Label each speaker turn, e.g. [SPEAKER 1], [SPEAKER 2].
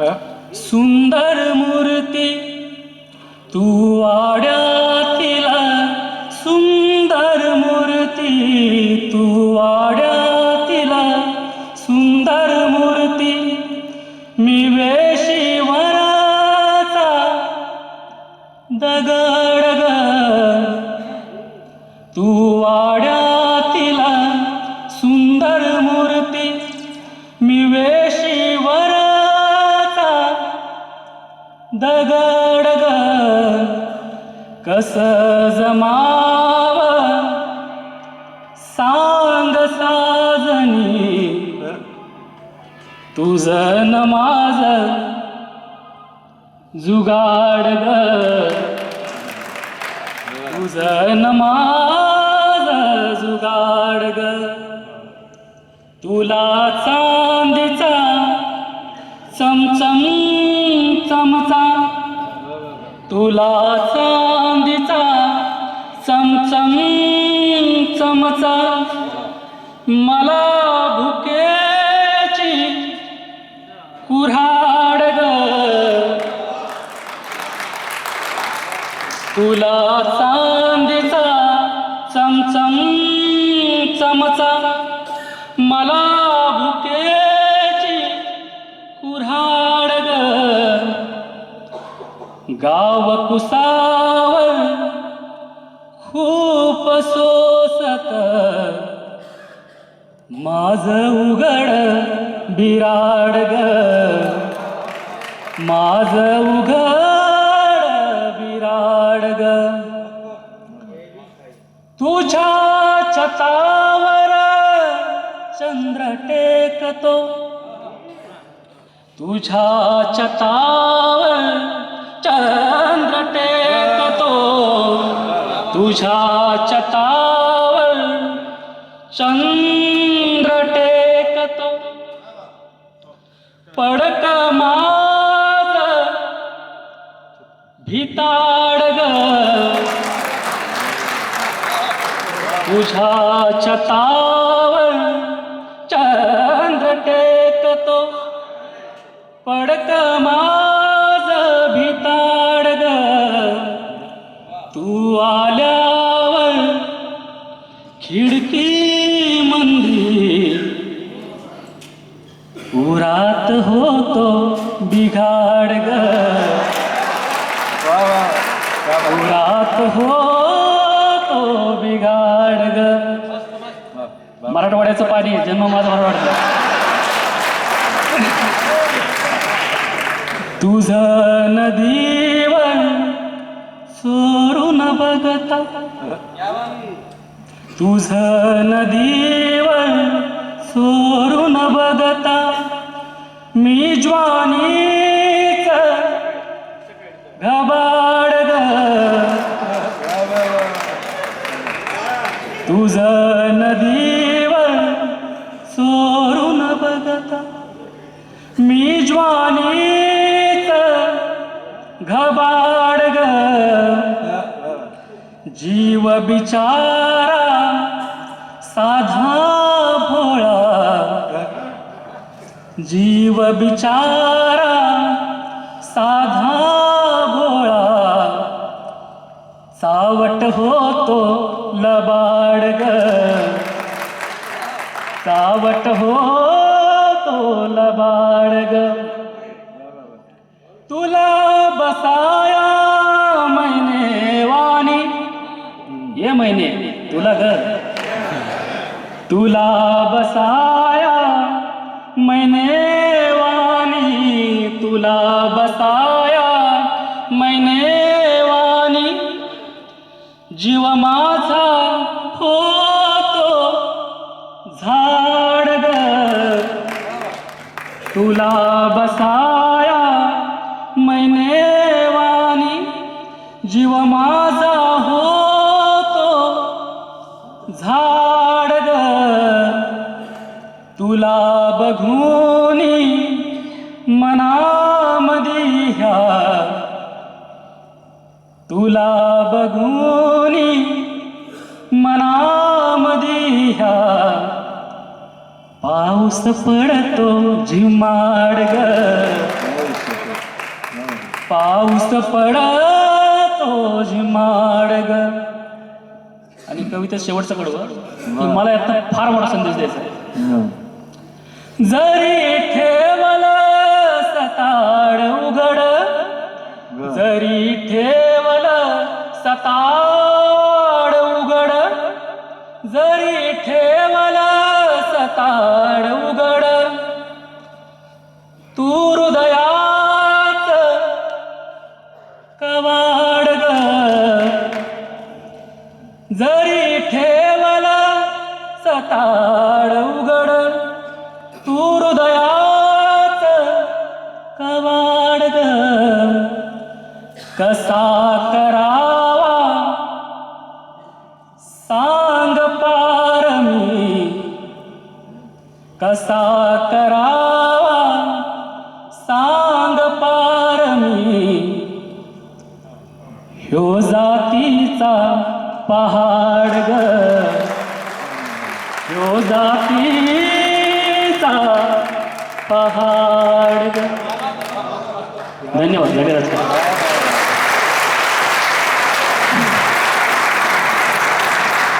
[SPEAKER 1] सुंदर मूर्ती तू वाड्यातिला सुंदर मूर्ती तू वाड्यातिला सुंदर मूर्ती मी कस जमाव सांग साजनी. तुझ न माझ जुगाड ग. तुझ न माझ जुगाड ग. तुला चांदीचा चमचम चमचा तुला चांदीचा चमचम चमचा. मला भुकेची कुऱ्हाड ग. तुला चांदीचा चमचम चमचा. मला भुकेची गाव कुसावर खूप सोसत. माझ उघड बिराड ग. माझ उघड बिराड ग. तुझ्या छतावर चंद्र टेकतो. तुझ्या छतावर चंद्र टेकतो तुझ्या चतावर चंद्र टेकतो पडक माग भिताडग ग. तुझ्या चंद्र टेकतो पडक माग तू आल्यावर खिडकी मंदी उरात होतो बिघाड ग. उरात होतो बिघाड ग. मराठवाड्याचं पाणी जन्म माझा मराठवाड्याचा. तुझ नदीवर सोरून तुझ नदीवर सोडून बघता मी ज्वानीच घबाड ग. तुझ नदीवर सोडून बघता मी ज्वानीच घबाड जीव बिचारा साधा भोळा. जीव बिचारा साधा भोळा. सावट होतो लबाड ग. सावट होतो लबाड ग. तुला बसाया महिने. तुला घर. तुला बसाया मैने वाणी. तुला बसाया मैने वाणी. जीव माझा होतो झाड ग. तुला बसाया मैने वाणी. जीव माझा होतो झाड ग तुला बघूनी मनामदी ह्या. तुला बघूनी मनामदी ह्या. पाऊस पडतो झिमाड ग पाऊस पडतो झिमाड ग कविता शेवटचा कडवं की मला यातनं फार मोठा संदेश द्यायचा आहे. जरी ठेवल सताड उघड जरी ठेवल सताड उघड जरी ठेवल सताड उघड तू हृदयात कवाड ग. जरी ताड उघड तू हृदयात कवाड ग. कसा करावा? सांग पार मी. कसा करावा? सांग पार मी. ह्यो जातीचा पहा पहाड. धन्यवाद धन्यवाद